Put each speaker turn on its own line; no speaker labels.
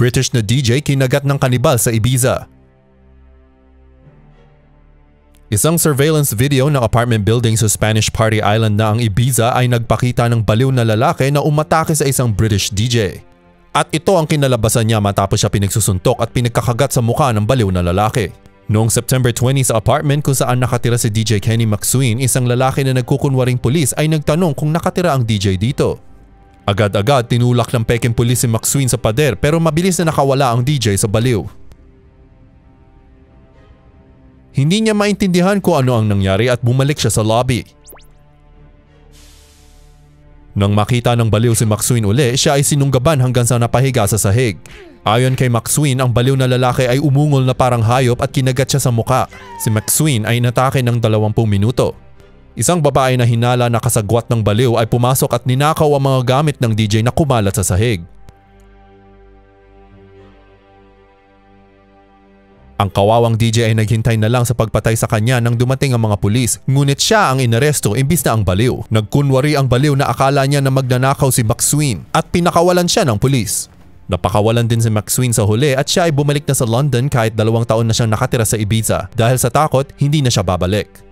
British na DJ kinagat ng kanibal sa Ibiza. Isang surveillance video ng apartment building sa Spanish Party Island na ang Ibiza ay nagpakita ng baliw na lalaki na umatake sa isang British DJ. At ito ang kinalabasan niya matapos siya pinagsusuntok at pinagkakagat sa mukha ng baliw na lalaki. Noong September 20 sa apartment kung saan nakatira si DJ Kenny McSween, isang lalaki na nagkukunwaring pulis ay nagtanong kung nakatira ang DJ dito. Agad-agad tinulak ng peking pulis si McSween sa pader pero mabilis na nakawala ang DJ sa baliw. Hindi niya maintindihan kung ano ang nangyari at bumalik siya sa lobby. Nang makita ng baliw si McSween uli, siya ay sinunggaban hanggang sa napahiga sa sahig. Ayon kay McSween, ang baliw na lalaki ay umungol na parang hayop at kinagat siya sa muka. Si McSween ay natake ng 20 minuto. Isang babae na hinala na kasagwat ng baliw ay pumasok at ninakaw ang mga gamit ng DJ na kumalat sa sahig. Ang kawawang DJ ay naghintay na lang sa pagpatay sa kanya nang dumating ang mga pulis. Ngunit siya ang inaresto imbis na ang baliw. Nagkunwari ang baliw na akala niya na magnanakaw si McSween at pinakawalan siya ng pulis. Napakawalan din si McSween sa huli at siya ay bumalik na sa London kahit dalawang taon na siyang nakatira sa Ibiza. Dahil sa takot, hindi na siya babalik.